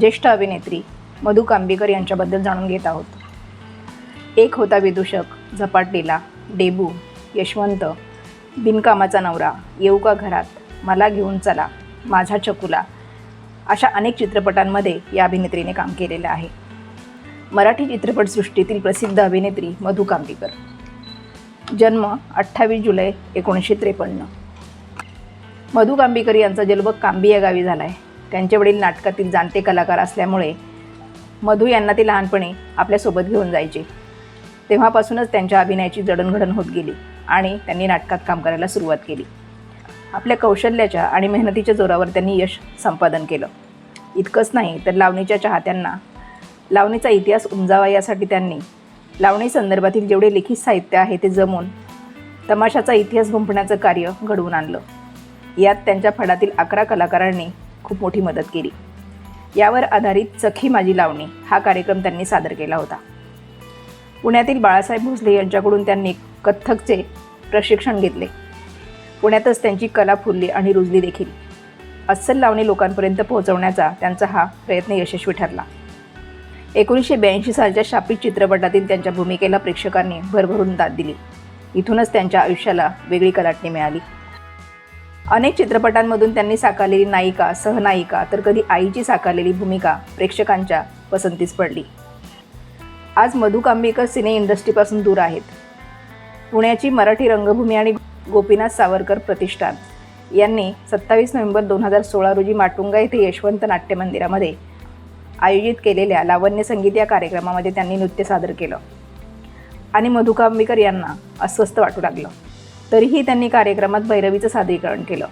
ज्येष्ठ अभिनेत्री मधु कांबीकर यांच्याबद्दल जाणून घेत आहोत. एक होता विदूषक झपाटलेला डेबू यशवंत. बिनकामाचा नवरा येऊ का घरात? मला घेऊन चला माझा चकुला. अशा अनेक चित्रपटांमध्ये या अभिनेत्रीने काम केलेलं आहे. मराठी चित्रपटसृष्टीतील प्रसिद्ध अभिनेत्री मधु कांबीकर. जन्म अठ्ठावीस जुलै एकोणीसशे त्रेपन्न. मधु कांबीकर यांचा जन्म कांबी या गावी झाला आहे त्यांचे वडील नाटकातील जाणते कलाकार असल्यामुळे मधू यांना ते लहानपणी आपल्यासोबत घेऊन जायचे. तेव्हापासूनच त्यांच्या अभिनयाची जडणघडण होत गेली आणि त्यांनी नाटकात काम करायला सुरुवात केली. आपल्या कौशल्याच्या आणि मेहनतीच्या जोरावर त्यांनी यश संपादन केलं. इतकंच नाही तर लावणीच्या चाहत्यांना लावणीचा इतिहास उमजावा यासाठी त्यांनी लावणी संदर्भातील जेवढे लिखित साहित्य आहे ते जमून तमाशाचा इतिहास गुंफण्याचं कार्य घडवून आणलं. यात त्यांच्या फडातील अकरा कलाकारांनी खूप मोठी मदत केली. यावर आधारित चखी माझी लावणी हा कार्यक्रम त्यांनी सादर केला होता. पुण्यातील बाळासाहेब भोसले यांच्याकडून त्यांनी कथ्थकचे प्रशिक्षण घेतले. पुण्यातच त्यांची कला फुलली आणि रुजली देखील. अस्सल लावणी लोकांपर्यंत पोहोचवण्याचा त्यांचा हा प्रयत्न यशस्वी ठरला. एकोणीसशे ब्याऐंशी सालच्या शापित चित्रपटातील त्यांच्या भूमिकेला प्रेक्षकांनी भरभरून दाद दिली. इथूनच त्यांच्या आयुष्याला वेगळी कलाटणी मिळाली. अनेक चित्रपटांमधून त्यांनी साकारलेली नायिका सहनायिका तर कधी आईची साकारलेली भूमिका प्रेक्षकांच्या पसंतीस पडली. आज मधु कांबीकर सिने इंडस्ट्रीपासून दूर आहेत. पुण्याची मराठी रंगभूमी आणि गोपीनाथ सावरकर प्रतिष्ठान. यांनी सत्तावीस नोव्हेंबर दोन हजार सोळा रोजी माटुंगा येथे यशवंत नाट्य मंदिरामध्ये आयोजित केलेल्या लावण्य संगीत या कार्यक्रमामध्ये त्यांनी नृत्य सादर केलं. आणि मधुकांबिकर यांना अस्वस्थ वाटू लागलं. तरीही त्यांनी कार्यक्रमात भैरवीचं सादरीकरण केलं.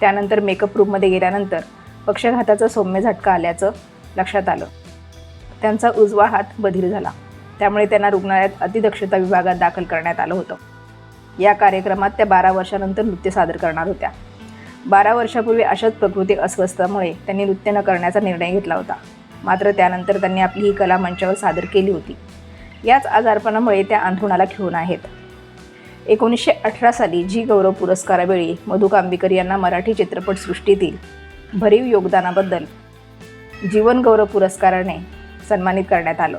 त्यानंतर मेकअप रूममध्ये गेल्यानंतर पक्षघाताचा सौम्य झटका आल्याचं लक्षात आलं. त्यांचा उजवा हात बधीर झाला. त्यामुळे त्यांना रुग्णालयात अतिदक्षता विभागात दाखल करण्यात आलं होतं. या कार्यक्रमात त्या बारा वर्षानंतर नृत्य सादर करणार होत्या. बारा वर्षापूर्वी अशाच प्रकृती अस्वस्थामुळे त्यांनी नृत्य न करण्याचा निर्णय घेतला होता. मात्र त्यानंतर त्यांनी आपली ही कला मंचावर सादर केली होती. याच आजारपणामुळे त्या अंथरुणाला खेळून आहेत. एकोणीसशे अठरा साली जी गौरव पुरस्कारावेळी मधु कांबीकर यांना मराठी चित्रपटसृष्टीतील भरीव योगदानाबद्दल जीवन गौरव पुरस्काराने सन्मानित करण्यात आलं.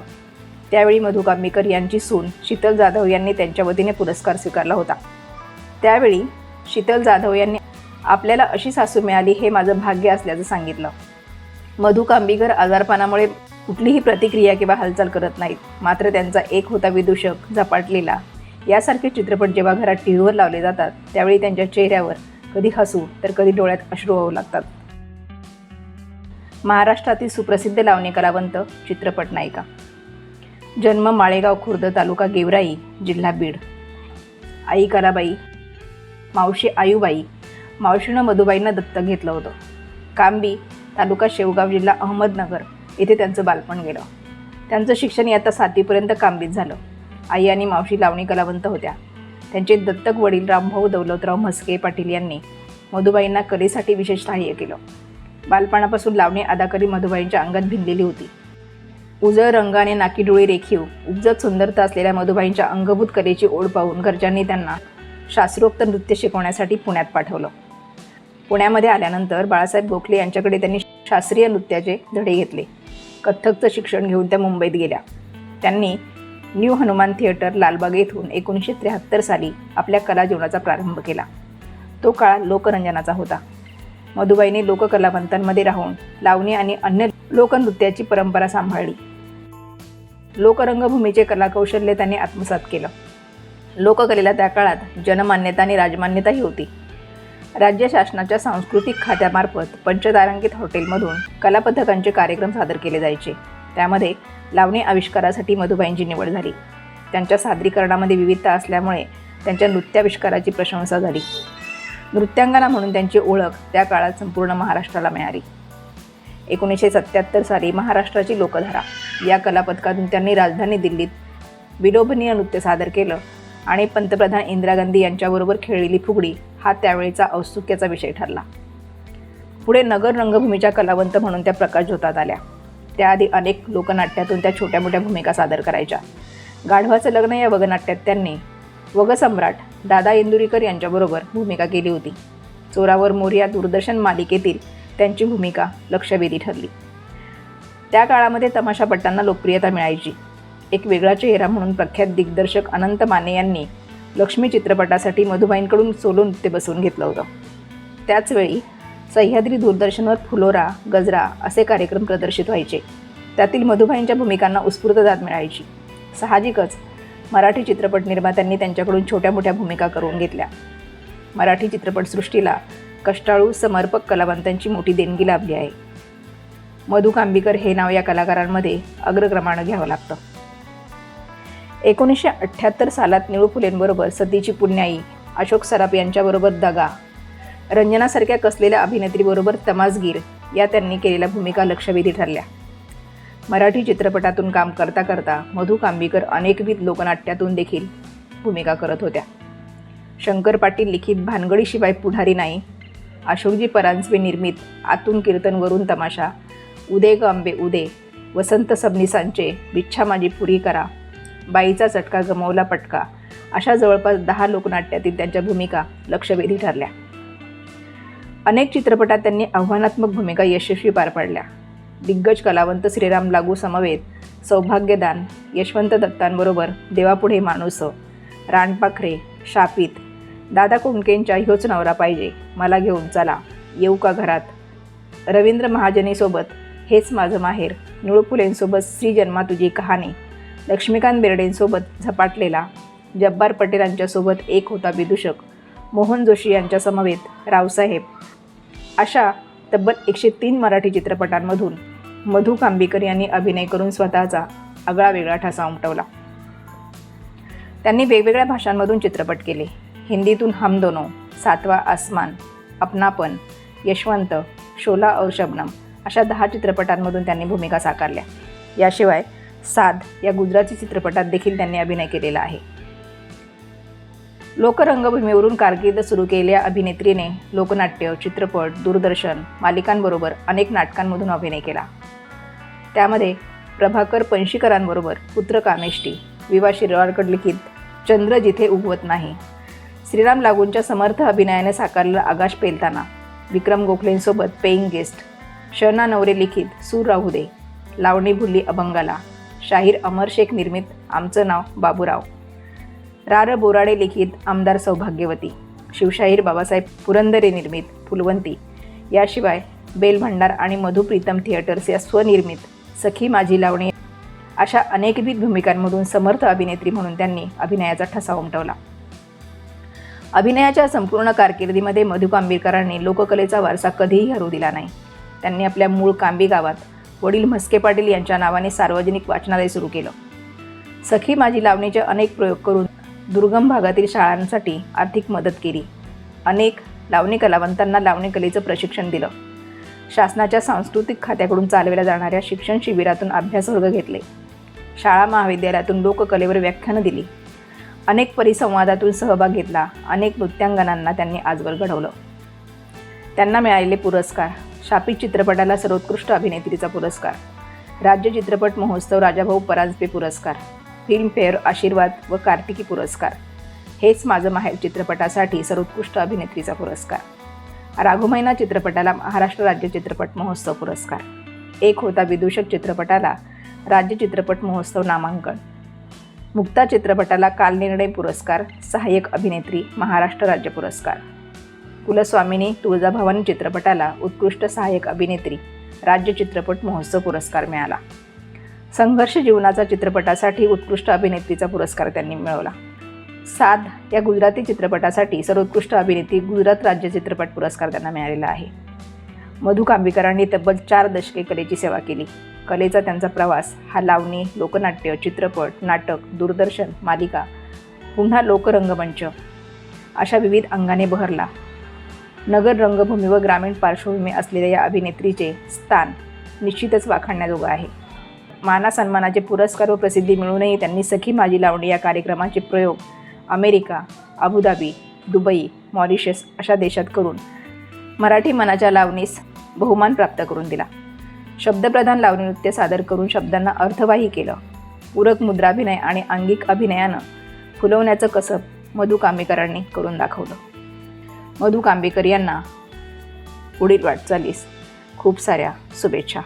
त्यावेळी मधु कांबीकर यांची सून शीतल जाधव यांनी त्यांच्या वतीने पुरस्कार स्वीकारला होता. त्यावेळी शीतल जाधव यांनी आपल्याला अशी सासू मिळाली हे माझं भाग्य असल्याचं सांगितलं. मधु कांबीकर आजारपणामुळे कुठलीही प्रतिक्रिया किंवा हालचाल करत नाहीत. मात्र त्यांचा एक होता विदूषक झपाटलेला यासारखे चित्रपट जेव्हा घरात टी व्हीवर लावले जातात त्यावेळी त्यांच्या चेहऱ्यावर कधी हसू तर कधी डोळ्यात अश्रू वाहू लागतात. महाराष्ट्रातील सुप्रसिद्ध लावणी कलावंत चित्रपट नायिका. जन्म माळेगाव खुर्द तालुका गेवराई जिल्हा बीड. आई कलाबाई मावशी आयुबाई मावशीनं मधुबाईंना दत्तक घेतलं होतं. कांबी तालुका शेवगाव जिल्हा अहमदनगर येथे त्यांचं बालपण गेलं. त्यांचं शिक्षण आता सातवीपर्यंत कांबीत झालं. आई आणि मावशी लावणी कलावंत होत्या. त्यांचे दत्तक वडील रामभाऊ दौलतराव म्हस्के पाटील यांनी मधुबाईंना कलेसाठी विशेष सहाय्य केलं. बालपणापासून लावणी अदाकारी मधुबाईंच्या अंगात भिनलेली होती. उजळ रंगाने नाकी डोळे रेखीव उपजत सुंदरता असलेल्या मधुबाईंच्या अंगभूत कलेची ओढ पाहून घरच्यांनी त्यांना शास्त्रोक्त नृत्य शिकवण्यासाठी पुण्यात पाठवलं. पुण्यामध्ये आल्यानंतर बाळासाहेब गोखले यांच्याकडे त्यांनी शास्त्रीय नृत्याचे धडे घेतले. कथ्थकचं शिक्षण घेऊन त्या मुंबईत गेल्या. त्यांनी न्यू हनुमान थिएटर लालबाग येथून एकोणीसशे त्र्याहत्तर साली आपल्या कला जीवनाचा प्रारंभ केला. तो काळ लोकरंजनाचा होता. मधुबाईने लोककलावंतांमध्ये राहून लावणी आणि अन्य लोकनृत्याची परंपरा सांभाळली. लोकरंगभूमीचे कलाकौशल्य त्यांनी आत्मसात केलं. लोककलेला त्या काळात जनमान्यता आणि राजमान्यताही होती. राज्य शासनाच्या सांस्कृतिक खात्यामार्फत पंचतारांकित हॉटेलमधून कलापथकांचे कार्यक्रम सादर केले जायचे. त्यामध्ये लावणी आविष्कारासाठी मधुबाईंची निवड झाली. त्यांच्या सादरीकरणामध्ये विविधता असल्यामुळे त्यांच्या नृत्याविष्काराची प्रशंसा झाली. नृत्यांगना म्हणून त्यांची ओळख त्या काळात संपूर्ण महाराष्ट्राला मिळाली. एकोणीसशे सत्याहत्तर साली महाराष्ट्राची लोकधारा या कलापथकातून त्यांनी राजधानी दिल्लीत विलोभनीय नृत्य सादर केलं आणि पंतप्रधान इंदिरा गांधी यांच्याबरोबर खेळलेली फुगडी हा त्यावेळेचा औत्सुक्याचा विषय ठरला. पुढे नगर रंगभूमीच्या कलावंत म्हणून त्या प्रकाशझोतात आल्या. त्याआधी अनेक लोकनाट्यातून त्या छोट्या मोठ्या भूमिका सादर करायच्या. गाढवाचं लग्न या वगनाट्यात त्यांनी वगसम्राट दादा इंदुरीकर यांच्याबरोबर भूमिका केली होती. चोरावर मोर या दूरदर्शन मालिकेतील त्यांची भूमिका लक्षवेधी ठरली. त्या काळामध्ये तमाशापट्टांना लोकप्रियता मिळायची. एक वेगळा चेहरा म्हणून प्रख्यात दिग्दर्शक अनंत माने यांनी लक्ष्मी चित्रपटासाठी मधुबाईंकडून सोलो नृत्य बसवून घेतलं होतं. त्याचवेळी सह्याद्री दूरदर्शनवर फुलोरा गजरा असे कार्यक्रम प्रदर्शित व्हायचे. त्यातील मधुबाईंच्या भूमिकांना उत्स्फूर्त दाद मिळायची. साहजिकच मराठी चित्रपट निर्मात्यांनी त्यांच्याकडून छोट्या मोठ्या भूमिका करून घेतल्या. मराठी चित्रपटसृष्टीला कष्टाळू समर्पक कलावंतांची मोठी देणगी लाभली आहे. मधु कांबीकर हे नाव या कलाकारांमध्ये अग्रक्रमानं घ्यावं लागतं. एकोणीसशे अठ्ठ्याहत्तर सालात निळू फुलेंबरोबर सतीची पुण्याई अशोक सराफ यांच्याबरोबर दगा रंजनासारख्या कसलेल्या अभिनेत्रीबरोबर तमासगीर या त्यांनी केलेल्या भूमिका लक्षवेधी ठरल्या. मराठी चित्रपटातून काम करता करता मधु कांबीकर अनेकविध लोकनाट्यातून देखील भूमिका करत होत्या. शंकर पाटील लिखित भानगडीशिवाय पुढारी नाही. अशोकजी परांजपे निर्मित आतून कीर्तनवरून तमाशा. उदे ग आंबे उदे वसंत सबनिसांचे बिच्छा माझी पुरी करा बाईचा चटका गमवला पटका अशा जवळपास दहा लोकनाट्यातील त्यांच्या भूमिका लक्षवेधी ठरल्या. अनेक चित्रपटात त्यांनी आव्हानात्मक भूमिका यशस्वी पार पाडल्या. दिग्गज कलावंत श्रीराम लागू समवेत सौभाग्यदान यशवंत दत्तांबरोबर देवापुढे माणूस रानपाखरे शापित दादा कुंडकेंच्या ह्योच नवरा पाहिजे मला घेऊन चला येऊ का घरात? रवींद्र महाजनीसोबत हेच माझं माहेर निळुफुलेंसोबत श्रीजन्मा श्री जन्मा तुझी कहाणी लक्ष्मीकांत बेर्डेंसोबत झपाटलेला जब्बार पटेलांच्यासोबत एक होता विदूषक मोहन जोशी यांच्यासमवेत रावसाहेब अशा तब्बल एकशे तीन मराठी चित्रपटांमधून मधु कांबीकर यांनी अभिनय करून स्वतःचा आगळा वेगळा ठसा उमटवला. त्यांनी वेगवेगळ्या भाषांमधून चित्रपट केले. हिंदीतून हम दोनो सातवा आसमान अपनापन यशवंत शोला और शबनम अशा दहा चित्रपटांमधून त्यांनी भूमिका साकारल्या. याशिवाय साध या गुजराती चित्रपटात देखील त्यांनी अभिनय केलेला आहे. लोकरंगभूमीवरून कारकीर्द सुरू केलेल्या अभिनेत्रीने लोकनाट्य चित्रपट दूरदर्शन मालिकांबरोबर अनेक नाटकांमधून अभिनय केला. त्यामध्ये प्रभाकर पंशीकरांबरोबर पुत्र कामेष्टी विवा शिरवाडकर लिखित चंद्र जिथे उगवत नाही श्रीराम लागूंच्या समर्थ अभिनयाने साकारलेला आकाश पेलताना विक्रम गोखलेंसोबत पेईंग गेस्ट शहना नवरे लिखित सूर राहू दे लावणी भुल्ली अभंगाला शाहीर अमर शेख निर्मित आमचं नाव बाबूराव. रार बोराडे लिखित आमदार सौभाग्यवती. शिवशाहीर बाबासाहेब पुरंदरे निर्मित फुलवंती. याशिवाय बेल भंडार आणि मधु प्रीतम थिएटर्स या स्वनिर्मित सखी माझी लावणी अशा अनेकविध भूमिकांमधून समर्थ अभिनेत्री म्हणून त्यांनी अभिनयाचा ठसा उमटवला. अभिनयाच्या संपूर्ण कारकिर्दीमध्ये मधु कांबीरकरांनी लोककलेचा वारसा कधीही हरू दिला नाही. त्यांनी आपल्या मूळ कांबी गावात वडील म्हस्के पाटील यांच्या नावाने सार्वजनिक वाचनालय सुरू केलं. सखी माझी लावणीचे अनेक प्रयोग करून दुर्गम भागातील शाळांसाठी आर्थिक मदत केली. अनेक लावणी कलावंतांना लावणी कलेचं प्रशिक्षण दिलं. शासनाच्या सांस्कृतिक खात्याकडून चालविल्या जाणाऱ्या शिक्षण शिबिरातून अभ्यासवर्ग घेतले. शाळा महाविद्यालयातून लोककलेवर व्याख्यानं दिली. अनेक परिसंवादातून सहभाग घेतला. अनेक नृत्यांगनांना त्यांनी आजवर घडवलं. त्यांना मिळालेले पुरस्कार शापित चित्रपटाला सर्वोत्कृष्ट अभिनेत्रीचा पुरस्कार राज्य चित्रपट महोत्सव राजाभाऊ परांजपे पुरस्कार फिल्मफेअर आशीर्वाद व कार्तिकी पुरस्कार. हेच माझं माहेर चित्रपटासाठी सर्वोत्कृष्ट अभिनेत्रीचा पुरस्कार. राघुमैना चित्रपटाला महाराष्ट्र राज्य चित्रपट महोत्सव पुरस्कार. एक होता विदूषक चित्रपटाला राज्य चित्रपट महोत्सव नामांकन. मुक्ता चित्रपटाला कालनिर्णय पुरस्कार सहाय्यक अभिनेत्री महाराष्ट्र राज्य पुरस्कार. कुलस्वामिनी तुळजाभवानी चित्रपटाला उत्कृष्ट सहाय्यक अभिनेत्री राज्य चित्रपट महोत्सव पुरस्कार मिळाला. संघर्ष जीवनाचा चित्रपटासाठी उत्कृष्ट अभिनेत्रीचा पुरस्कार त्यांनी मिळवला. साध या गुजराती चित्रपटासाठी सर्वोत्कृष्ट अभिनेत्री गुजरात राज्य चित्रपट पुरस्कार त्यांना मिळालेला आहे. मधु कांबीकरांनी तब्बल चार दशके कलेची सेवा केली. कलेचा त्यांचा प्रवास हा लावणी लोकनाट्य चित्रपट नाटक दूरदर्शन मालिका पुन्हा लोकरंगमंच अशा विविध अंगाने बहरला. नगर रंगभूमी व ग्रामीण पार्श्वभूमी असलेल्या या अभिनेत्रीचे स्थान निश्चितच वाखाणण्याजोगं आहे. माना सन्मानाचे पुरस्कार व प्रसिद्धी मिळूनही त्यांनी सखी माझी लावणी या कार्यक्रमाचे प्रयोग अमेरिका अबुधाबी दुबई मॉरिशस अशा देशात करून मराठी मनाच्या लावणीस बहुमान प्राप्त करून दिला. शब्दप्रधान लावणी नृत्य सादर करून शब्दांना अर्थवाही केलं. पूरक मुद्राभिनय आणि अंगिक अभिनयानं फुलवण्याचं कसब मधु कांबीकरांनी करून दाखवलं. मधु कांबीकर यांना पुढील वाटचालीस खूप साऱ्या शुभेच्छा.